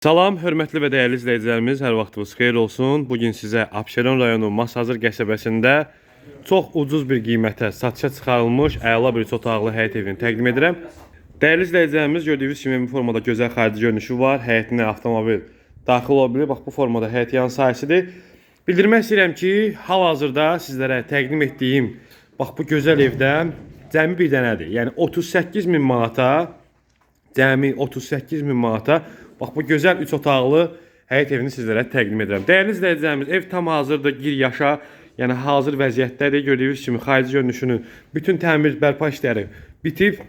Salam, hörmətli və dəyərli izləyicilərimiz, hər vaxtınız xeyir olsun. Bu gün sizə Abşeron rayonu Masazır qəsəbəsində çox ucuz bir qiymətə satışa çıxarılmış əla bir üç otaqlı həyət evini təqdim edirəm. Dəyərli izləyicilərimiz, gördüyünüz kimi bu formada gözəl xarici görünüşü var. Həyətinə avtomobil daxil ola bilir. Bax bu formada həyət yan sahəsidir. Bildirmək istəyirəm ki, hal-hazırda sizlərə təqdim etdiyim bax bu gözəl evdən cəmi bir dənədir. Yəni 38 min manata Cəmi 38 min manata bax bu gözəl 3 otaqlı həyət evini sizlərə təqdim edirəm. Dəyərli izləyicilərimiz, ev tam hazırdır, gir yaşa. Yəni hazır vəziyyətdədir. Gördüyünüz kimi xarici görünüşünün bütün təmir bərpa işləri bitib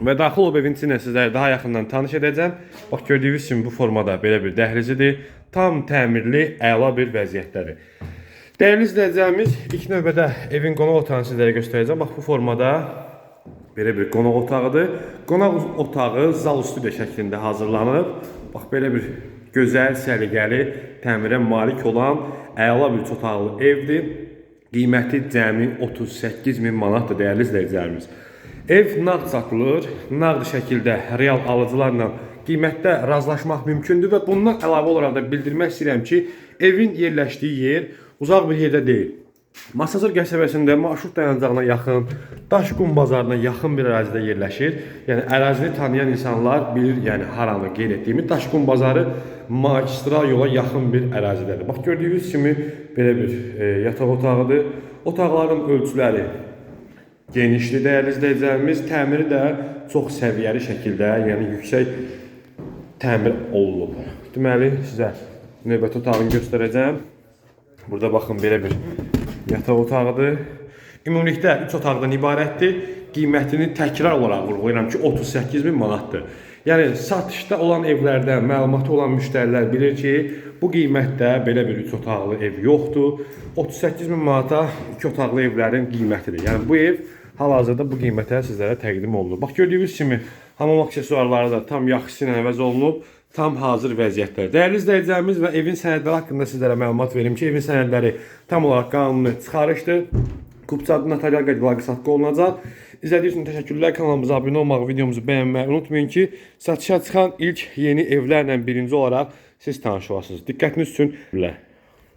və daxil olub evin içinə sizləri daha yaxından tanış edəcəm. Bax gördüyünüz kimi bu formada belə bir dəhlizidir. Tam təmirli, əla bir vəziyyətdədir. Dəyərli izləyicilərimiz, ilk növbədə evin qonaq otağını sizlərə göstərəcəm. Bax bu formada Belə bir qonaq otağıdır. Qonaq otağı zal stüdiya şəklində hazırlanıb. Bax belə bir gözəl, səliqəli, təmirə malik olan əla bir otaqlı evdir. Qiyməti cəmi 38 min manatdır dəyərli izləyicilərimiz. Ev nağd satılır, nağd şəkildə real alıcılarla qiymətdə razılaşmaq mümkündür və bundan əlavə olaraq da bildirmək istəyirəm ki, evin yerləşdiyi yer uzaq bir yerdə deyil. Masazır qəsəbəsində marşrut dayanacağına yaxın, Daşqum bazarına yaxın bir ərazidə yerləşir. Yəni ərazini tanıyan insanlar bilir, yəni haranı qeyd etdiyimi. Daşqum bazarı magistral yola yaxın bir ərazidədir. Bax gördüyünüz kimi belə bir e, yataq otağıdır. Otaqların ölçüləri genişdir dəyərli izləyicilərimiz. Təmiri də çox səviyyəli şəkildə, yəni yüksək təmir olunub. Deməli sizə növbəti otağını göstərəcəm. Burada baxın belə bir yataq otağıdır. Ümumilikdə 3 otaqdan ibarətdir. Qiymətini təkrar olaraq vurğulayıram ki, 38 min manatdır. Yəni satışda olan evlərdən məlumatı olan müştərilər bilir ki, bu qiymətdə belə bir 3 otaqlı ev yoxdur. 38 min manata 2 otaqlı evlərin qiymətidir. Yəni bu ev hal-hazırda bu qiymətə sizlərə təqdim olunur. Bax gördüyünüz kimi hamam aksesuarları da tam yaxşı ilə əvəz olunub tam hazır vəziyyətdə. Dəyərli izləyicilərimiz və evin sənədləri haqqında sizlərə məlumat verim ki, evin sənədləri tam olaraq qanuni çıxarışdır. Kupçadı notarial qeydiyyatı satqı olunacaq. İzlədiyiniz üçün təşəkkürlər. Kanalımıza abunə olmağı, videomuzu bəyənməyi unutmayın ki, satışa çıxan ilk yeni evlərlə birinci olaraq siz tanış olasınız. Diqqətiniz üçün.